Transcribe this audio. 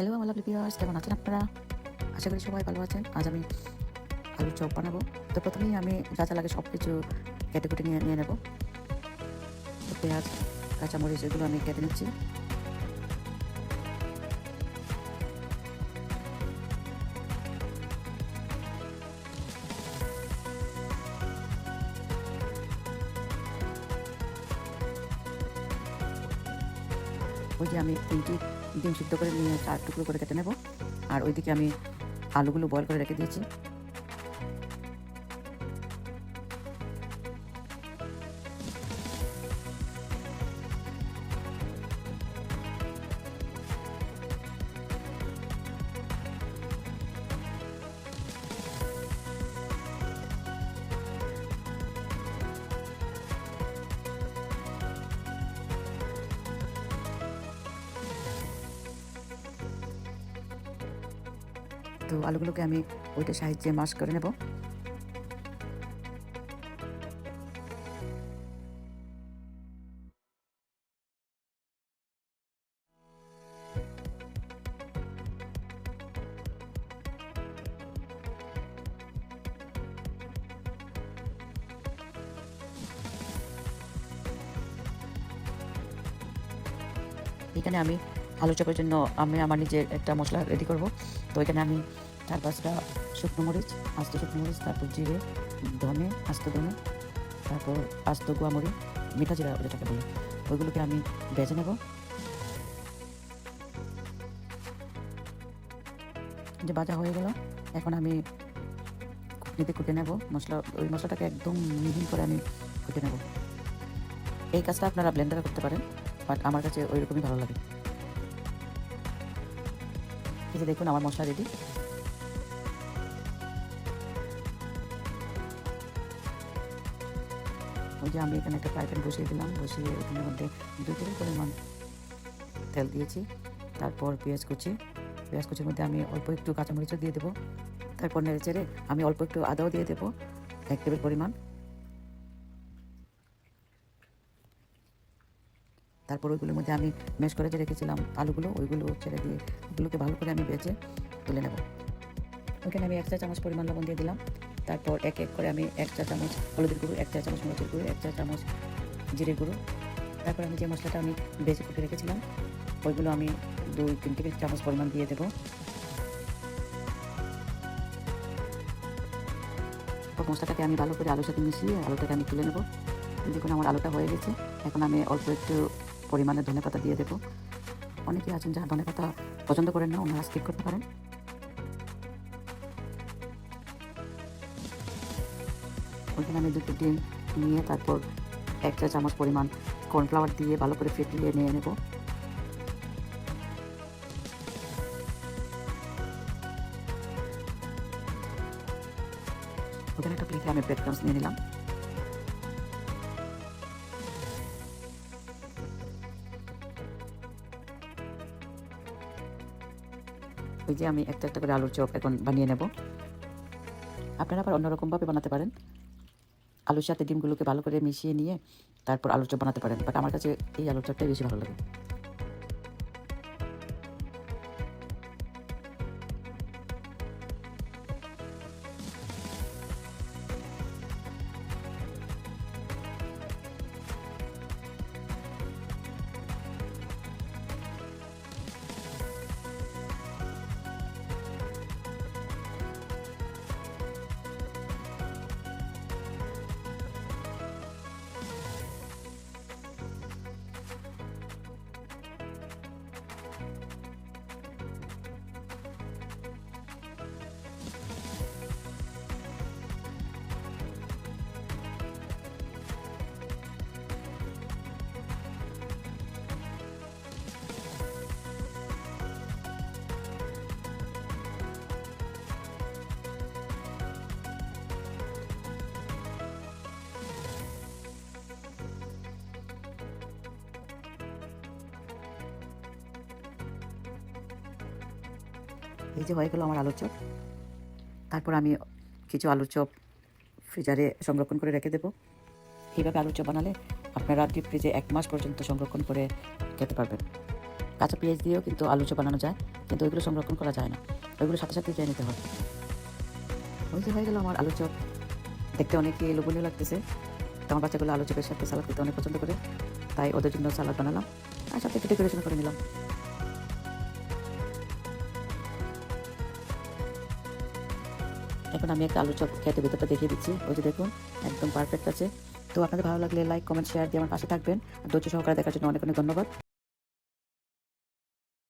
Hello আমার lovely viewers কেমন আছেন আপনারা? আশা করি সবাই ভালো আছেন। আজ আমি আলুর চপ বানাবো। তো প্রথমেই আমি যা যা লাগে সব কিছু কেটে কুটে নিয়ে নিয়ে নেব। তো পেঁয়াজ, কাঁচামরিচ, এগুলো আমি কেটে নিচ্ছি। ওই যে আমি তিনটি ডিম সিদ্ধ করে নিয়ে চার টুকরো করে কেটে নেব। আর ওইদিকে আমি আলুগুলো বয়েল করে রেখে দিয়েছি। তো আলুগুলোকে আমি ওইটা সাহায্যে মাশ করে নেব। এখানে আমি আলু চপের জন্য আমি আমার নিজের একটা মশলা রেডি করব। তো এখানে আমি চার পাঁচটা শুকনো মরিচ, আস্ত শুকনো মরিচ, তারপর জিরে, ধনে, আস্ত ধনে, তারপর আস্ত গুয়ামরি মিঠা জিরা যেটাকে বলে, ওইগুলোকে আমি বেজে নেব। যে ভাজা হয়ে গেল, এখন আমি কুটনিতে কুটে নেব। মশলা, ওই মশলাটাকে একদম মিহিন করে আমি কুটে নেব। এই কাজটা আপনারা ব্লেন্ডারে করতে পারেন বাট আমার কাছে ওই রকমই ভালো লাগে। এই যে দেখুন, আমার মশলা রেডি ওই যে আমি এখানে একটা ফ্রাই প্যান বসিয়ে দিলাম, বসিয়ে ওখানের মধ্যে দুই টেবিল পরিমাণ তেল দিয়েছি। তারপর পেঁয়াজ কুচি। পেঁয়াজ কুচির মধ্যে আমি অল্প একটু কাঁচামরিচও দিয়ে দেবো। তারপর নেড়ে চেড়ে আমি অল্প একটু আদাও দিয়ে দেবো, এক টেবিল পরিমাণ। তারপর ওইগুলোর মধ্যে আমি ম্যাশ করে যে রেখেছিলাম আলুগুলো, ওইগুলো ছেড়ে দিয়ে ওগুলোকে ভালো করে আমি বেঁচে তুলে নেব। ওখানে আমি এক চা চামচ পরিমাণ লবণ দিয়ে দিলাম। তারপর এক এক করে আমি এক চা চামচ হলুদের গুঁড়ো, এক চা চামচ মরিচের গুঁড়ো, এক চা চামচ জিরের গুঁড়ো। তারপর আমি যে মশলাটা আমি বেঁচে কুটে রেখেছিলাম, ওইগুলো আমি দুই, তিন থেকে চামচ পরিমাণ দিয়ে দেবো। মশলাটাকে আমি ভালো করে আলুর সাথে মিশিয়ে আলুটাকে আমি তুলে নেব। দেখুন আমার আলুটা হয়ে গেছে। এখন আমি অল্প একটু পরিমাণে ধনে পাতা দিয়ে দেবো। অনেকেই আছেন যারা ধনে পাতা পছন্দ করেন না, ওনারা স্কিপ করতে পারেন। ওইখানে আমি দুটো ডিম নিয়ে তারপর এক চা চামচ পরিমাণ কর্নফ্লাওয়ার দিয়ে ভালো করে ফেটিয়ে নিয়ে নেব। ওখানে একটা প্লেটে আমি ব্রেড ক্রামস নিয়ে নিলাম। ওই যে আমি একটা একটা করে আলুর চপ এখন বানিয়ে নেব। আপনারা আবার অন্যরকমভাবে বানাতে পারেন। আলুর সাথে ডিমগুলোকে ভালো করে মিশিয়ে নিয়ে তারপর আলুর চপ বানাতে পারেন। বাট আমার কাছে এই আলুর চপটাই বেশি ভালো লাগে। এই যে হয়ে গেলো আমার আলুর চপ। তারপর আমি কিছু আলুর চপ ফ্রিজারে সংরক্ষণ করে রেখে দেবো। এইভাবে আলুর চপ বানালে আপনারা ডিপ ফ্রিজে এক মাস পর্যন্ত সংরক্ষণ করে খেতে পারবেন। কাঁচা পেঁয়াজ দিয়েও কিন্তু আলু চপ বানানো যায়, কিন্তু ওইগুলো সংরক্ষণ করা যায় না। ওইগুলো সাথে সাথে খেয়ে নিতে হয় ওই যে হয়ে গেল আমার আলু চপ। দেখতে অনেকই লোভনীয় লাগতেছে। তো আমার বাচ্চাগুলো আলু চপের সাথে সালাদ খেতে অনেক পছন্দ করে। তাই ওদের জন্য সালাদ বানালাম। আর সাথে একটু ডেকোরেশন করে নিলাম। এখন আমি একটা আলু চপ খেতে ভিতরটা দেখিয়ে দিচ্ছি। ওই যে দেখুন, একদম পারফেক্ট আছে। তো আপনাদের ভালো লাগলে লাইক কমেন্ট শেয়ার দিয়ে আমার পাশে থাকবেন। আর ধৈর্য সহকারে দেখার জন্য অনেক অনেক ধন্যবাদ।